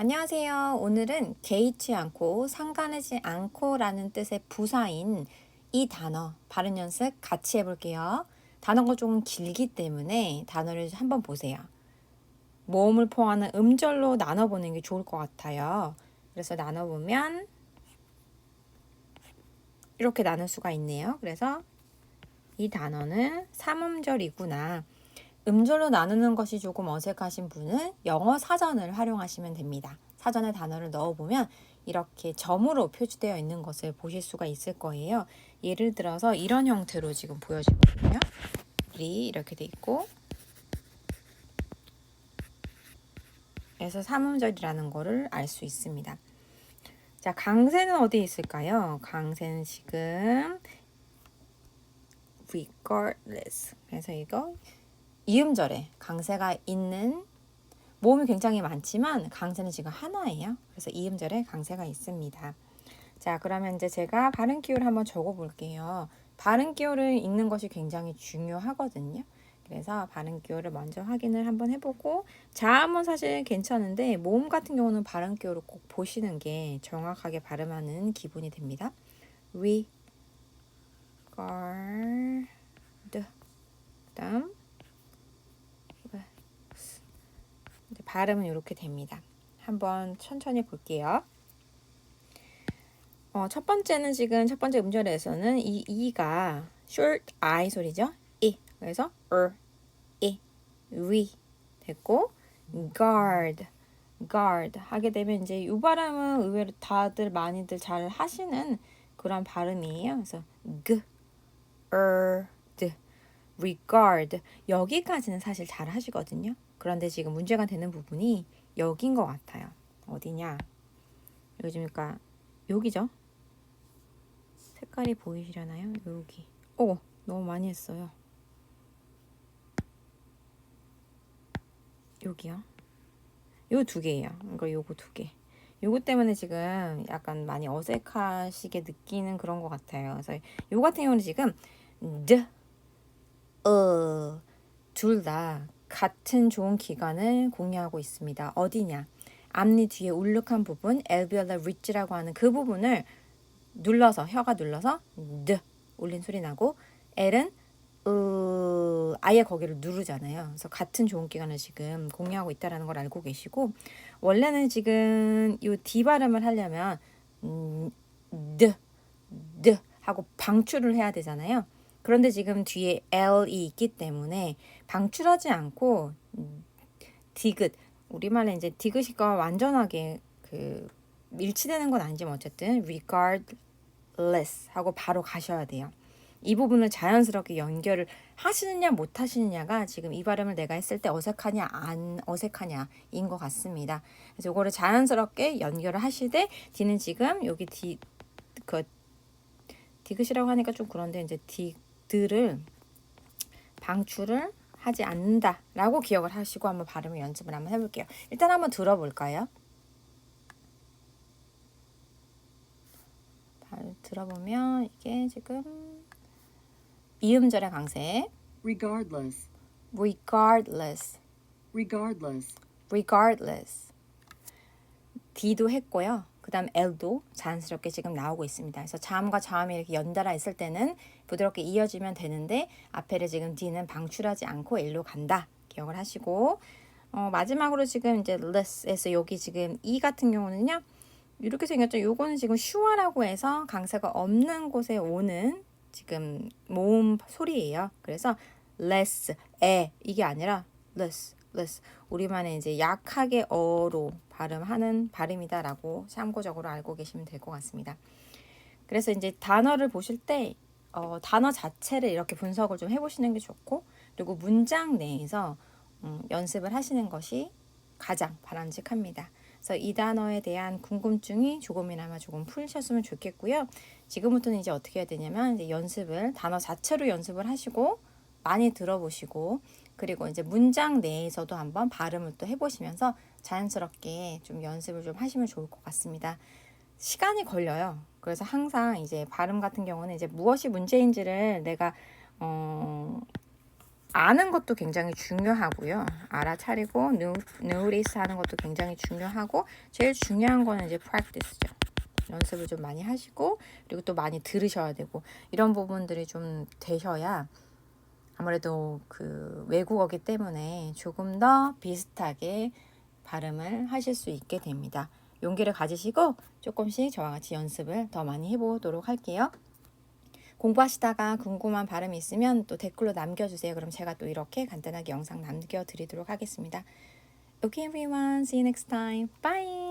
안녕하세요. 오늘은 개의치 않고 상관하지 않고 라는 뜻의 부사인 이 단어 발음 연습 같이 해볼게요. 단어가 조금 길기 때문에 단어를 한번 보세요. 모음을 포함하는 음절로 나눠보는 게 좋을 것 같아요. 그래서 나눠보면 이렇게 나눌 수가 있네요. 그래서 이 단어는 삼음절이구나. 음절로 나누는 것이 조금 어색하신 분은 영어 사전을 활용하시면 됩니다. 사전에 단어를 넣어보면 이렇게 점으로 표시되어 있는 것을 보실 수가 있을 거예요. 예를 들어서 이런 형태로 지금 보여지거든요. 리 이렇게 돼 있고 그래서 삼음절이라는 거를 알 수 있습니다. 자, 강세는 어디에 있을까요? 강세는 지금 regardless. 그래서 이거 이음절에 강세가 있는 모음이 굉장히 많지만 강세는 지금 하나예요. 그래서 이음절에 강세가 있습니다. 자, 그러면 이제 제가 발음 기호를 한번 적어 볼게요. 발음 기호를 읽는 것이 굉장히 중요하거든요. 그래서 발음 기호를 먼저 확인을 한번 해보고 자음은 사실 괜찮은데 모음 같은 경우는 발음 기호를 꼭 보시는 게 정확하게 발음하는 기본이 됩니다. regard 그다음 발음은 이렇게 됩니다. 한번 천천히 볼게요. 어, 첫 번째는 지금 첫 번째 음절에서는 이 이가 short I 소리죠. 이 그래서 er, 이, we 됐고 guard, guard 하게 되면 이제 이 발음은 의외로 다들 많이들 잘 하시는 그런 발음이에요. 그래서 g, er, d, regard 여기까지는 사실 잘 하시거든요. 그런데 지금 문제가 되는 부분이 여긴 것 같아요. 어디냐? 요즘 그러니까 여기죠. 색깔이 보이시려나요? 여기. 오, 너무 많이 했어요. 여기요. 요 두 개예요. 그러니까 요거 두 개. 요거 때문에 지금 약간 많이 어색하시게 느끼는 그런 것 같아요. 그래서 요 같은 경우는 지금 드, 어, 둘 다 같은 좋은 기관을 공유하고 있습니다. 어디냐? 앞니 뒤에 울룩한 부분, alveolar ridge라고 하는 그 부분을 눌러서 혀가 눌러서 드 울린 소리 나고 L은 으, 아예 거기를 누르잖아요. 그래서 같은 좋은 기관을 지금 공유하고 있다라는 걸 알고 계시고 원래는 지금 이 D 발음을 하려면 음, 드, 드 하고 방출을 해야 되잖아요. 그런데 지금 뒤에 L이 있기 때문에 방출하지 않고 디귿 우리말에 이제 디귿이가 완전하게 그 일치되는 건 아니지만 어쨌든 regardless 하고 바로 가셔야 돼요. 이 부분을 자연스럽게 연결을 하시느냐 못 하시느냐가 지금 이 발음을 내가 했을 때 어색하냐 안 어색하냐인 것 같습니다. 그래서 이거를 자연스럽게 연결을 하시되 D는 지금 여기 D 그 디귿이라고 하니까 좀 그런데 이제 D 들을 방출을 하지 않는다라고 기억을 하시고 한번 발음을 연습을 한번 해볼게요. 일단 한번 들어볼까요? 들어보면 이게 지금 이음절의 강세 regardless, regardless, regardless, regardless D도 했고요. 그 다음 L도 자연스럽게 지금 나오고 있습니다. 그래서 자음과 자음이 이렇게 연달아 있을 때는 부드럽게 이어지면 되는데 앞에를 지금 D는 방출하지 않고 L로 간다. 기억을 하시고 어, 마지막으로 지금 이제 less에서 여기 지금 E 같은 경우는요. 이렇게 생겼죠. 요거는 지금 슈아라고 해서 강세가 없는 곳에 오는 지금 모음 소리예요. 그래서 less, 에 이게 아니라 less, less. 우리만의 이제 약하게 어로 발음하는 발음이다라고 참고적으로 알고 계시면 될 것 같습니다. 그래서 이제 단어를 보실 때 어, 단어 자체를 이렇게 분석을 좀 해보시는 게 좋고 그리고 문장 내에서 음, 연습을 하시는 것이 가장 바람직합니다. 그래서 이 단어에 대한 궁금증이 조금이나마 조금 풀으셨으면 좋겠고요. 지금부터는 이제 어떻게 해야 되냐면 이제 연습을 단어 자체로 연습을 하시고 많이 들어보시고 그리고 이제 문장 내에서도 한번 발음을 또 해보시면서 자연스럽게 좀 연습을 좀 하시면 좋을 것 같습니다. 시간이 걸려요. 그래서 항상 이제 발음 같은 경우는 이제 무엇이 문제인지를 내가 어 아는 것도 굉장히 중요하고요. 알아차리고 노, notice 하는 것도 굉장히 중요하고 제일 중요한 거는 이제 practice죠. 연습을 좀 많이 하시고 그리고 또 많이 들으셔야 되고 이런 부분들이 좀 되셔야 아무래도 그 외국어기 때문에 조금 더 비슷하게 발음을 하실 수 있게 됩니다. 용기를 가지시고 조금씩 저와 같이 연습을 더 많이 해보도록 할게요. 공부하시다가 궁금한 발음이 있으면 또 댓글로 남겨주세요. 그럼 제가 또 이렇게 간단하게 영상 남겨드리도록 하겠습니다. Okay everyone, see you next time. Bye!